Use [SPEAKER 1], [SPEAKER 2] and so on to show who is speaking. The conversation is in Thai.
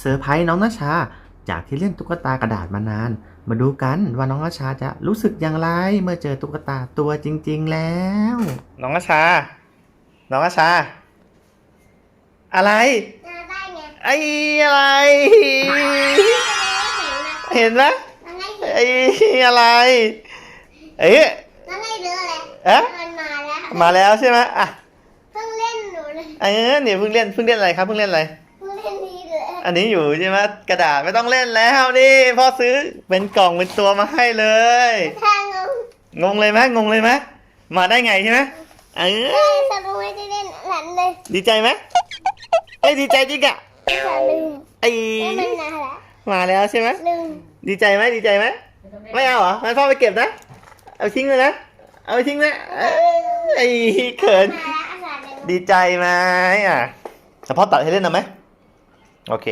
[SPEAKER 1] เซอร์ไพรส์น้องนาชา จากที่เล่นตุ๊กตากระดาษมานาน มาดูกันว่าน้องนาชาจะรู้สึกอย่างไรเมื่อเจอตุ๊กตาตัวจริง ๆแล้ว
[SPEAKER 2] น้องอาชา น้องอาชา อะไร
[SPEAKER 3] มาได้ไง
[SPEAKER 2] ไอ้อะไร เห็นไหม
[SPEAKER 3] มันไม่
[SPEAKER 2] ไอ้อะไร เอ๊ะ
[SPEAKER 3] มันไม่เลือะเลย
[SPEAKER 2] เอ๊ะ
[SPEAKER 3] มันมาแล้ว
[SPEAKER 2] มาแล้วใช่ไหมอะ
[SPEAKER 3] เพิ่งเล่นหนูเลย
[SPEAKER 2] เออเนี่ยเพิ่งเล่นเพิ่งเล่นอะไรครับเพิ่งเล่นอะไร อันนี้อยู่ใช่ไหมกระดาษไม่ต้องเล่นแล้วนี่พ่อซื้อเป็นกล่องเป็นตัวมาให้เลย
[SPEAKER 3] ทางงง
[SPEAKER 2] งงเลยไหมงงเลยไหมมาได้ไงใช่ไหมเอ
[SPEAKER 3] เอ้
[SPEAKER 2] อย
[SPEAKER 3] สรุปไม่ได้เล่นหลันเลย
[SPEAKER 2] ดีใจไหมเอ้ยดีใจจริงอะ
[SPEAKER 3] สลืม
[SPEAKER 2] ไอ้
[SPEAKER 3] ไม่มันมาแล้ว
[SPEAKER 2] มาแล้วใช่ไหม
[SPEAKER 3] ลืม
[SPEAKER 2] ดีใจไหมดีใจไหมไม่เอาเหรองั้นพ่อไปเก็บนะ เอาทิ้งเลยนะเอาไปทิ้งนะเอ้ยไอ้เขิน
[SPEAKER 3] มาแล้วอาสาลืม
[SPEAKER 2] ดีใจไหมอะแต่พ่อตัดให้เล่นนะไหม โอเค